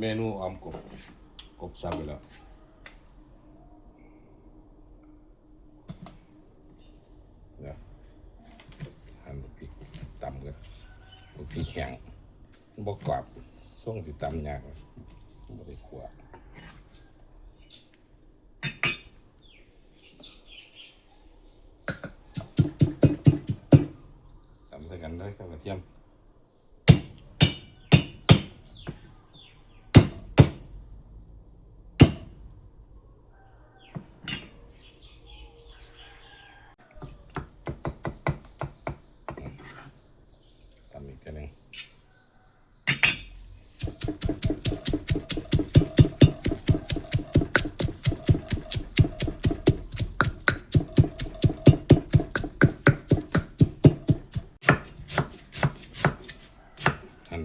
เมนูออมกบ กบซับไปแล้วเดี๋ยหั่นพริกตำกันพริกแข็งบกกรอบส่งสิตำยากบ่ได้ขัวตำใส่กันเลยกับกระเทียม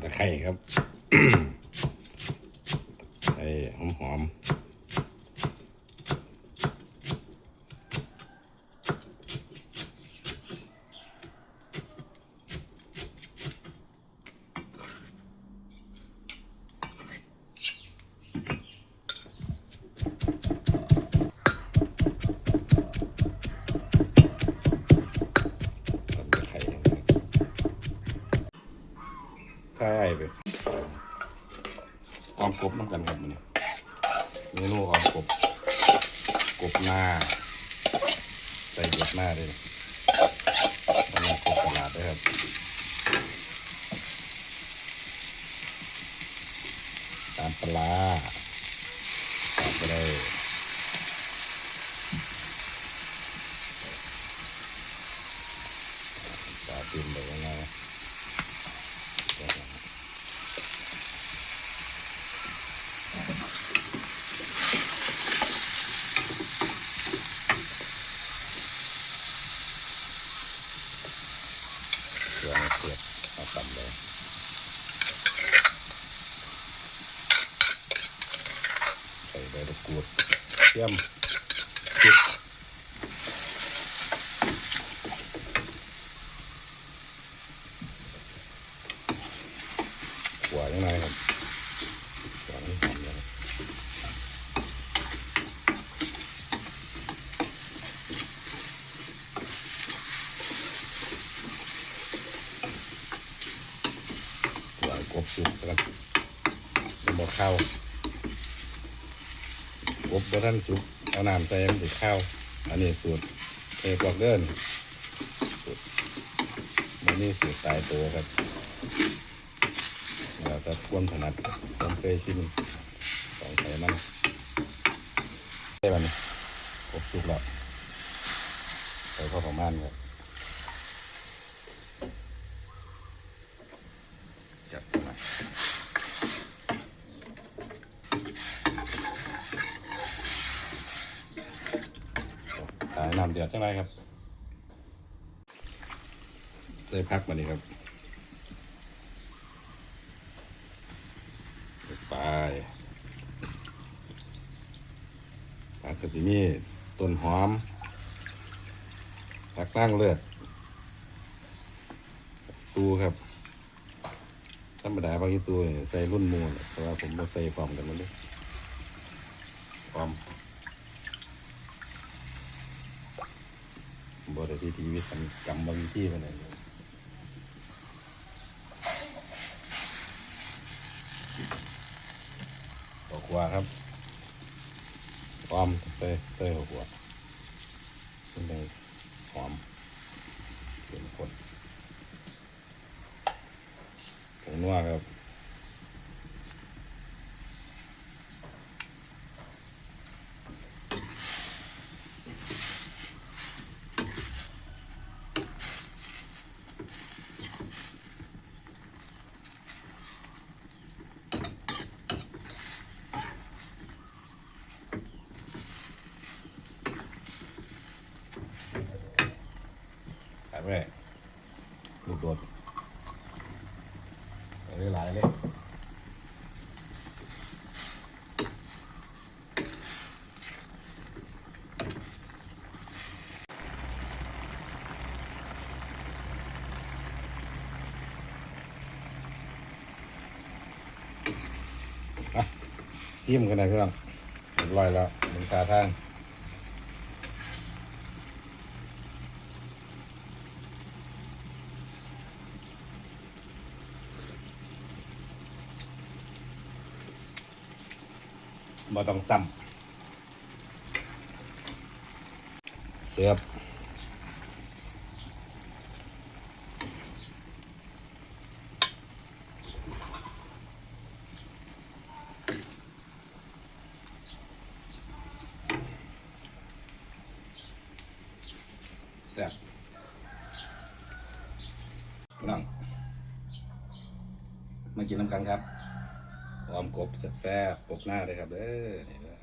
ตะไคร้ครับไอ้หอมๆหั่นตะไคร้ใช่ ไปออมกบน้ำกันครับมันเมนูออมกบ กบหน้า ใส่หยดหน้าเลยมันกบตลาดด้ครับตามปลาร้าใส่ไปเลยปลาติมไปยังไงเครื่องเสียบเอาตำเลยใส่ใบตะ กูดเทียมพริกหัวยังไงครับหัวนี่หอมเลยหัวกบสุกแล้วก็บอกข้าว กบบท่านสุกเอาน้ำใส่มันติดข้าว อันนี้สูตรเอกบอกเดินสูตรมันนี่สูตรตายตัวครับเราจะควมถนัดผมเคยชิมสองใส่มันได้มันครบสุกแล้วใส่ข้าวประมาณครับจับมาขายน้ำเดือดจังไรครับ ใส่พักมานี่ครับไปผักกะทินี่ต้นหอมผักตั้งเลือดตูครับธรรมดาบางทีตัวใส่รุ่นมูน่ะเพราะว่าผมมาใส่พร้อมกันมดเลยพร้อม บริทีทีวิสันกรรมบางที่ไปไหนใดดอกว่าครับพร้อมเต้เต้หัวเป็นไงหอมเป็นคนผงนัวครับ ขายไปลูกโดดได้หลายเลยซิมกันนะพี่น้องเรียบร้อยแล้วมึงตาทาง บ่ต้องซ้ำเสือบแซ่บน้องมากินน้ำกันครับ อมกบแซ่บๆกบหน้าเลยครับเด้อนี่นะ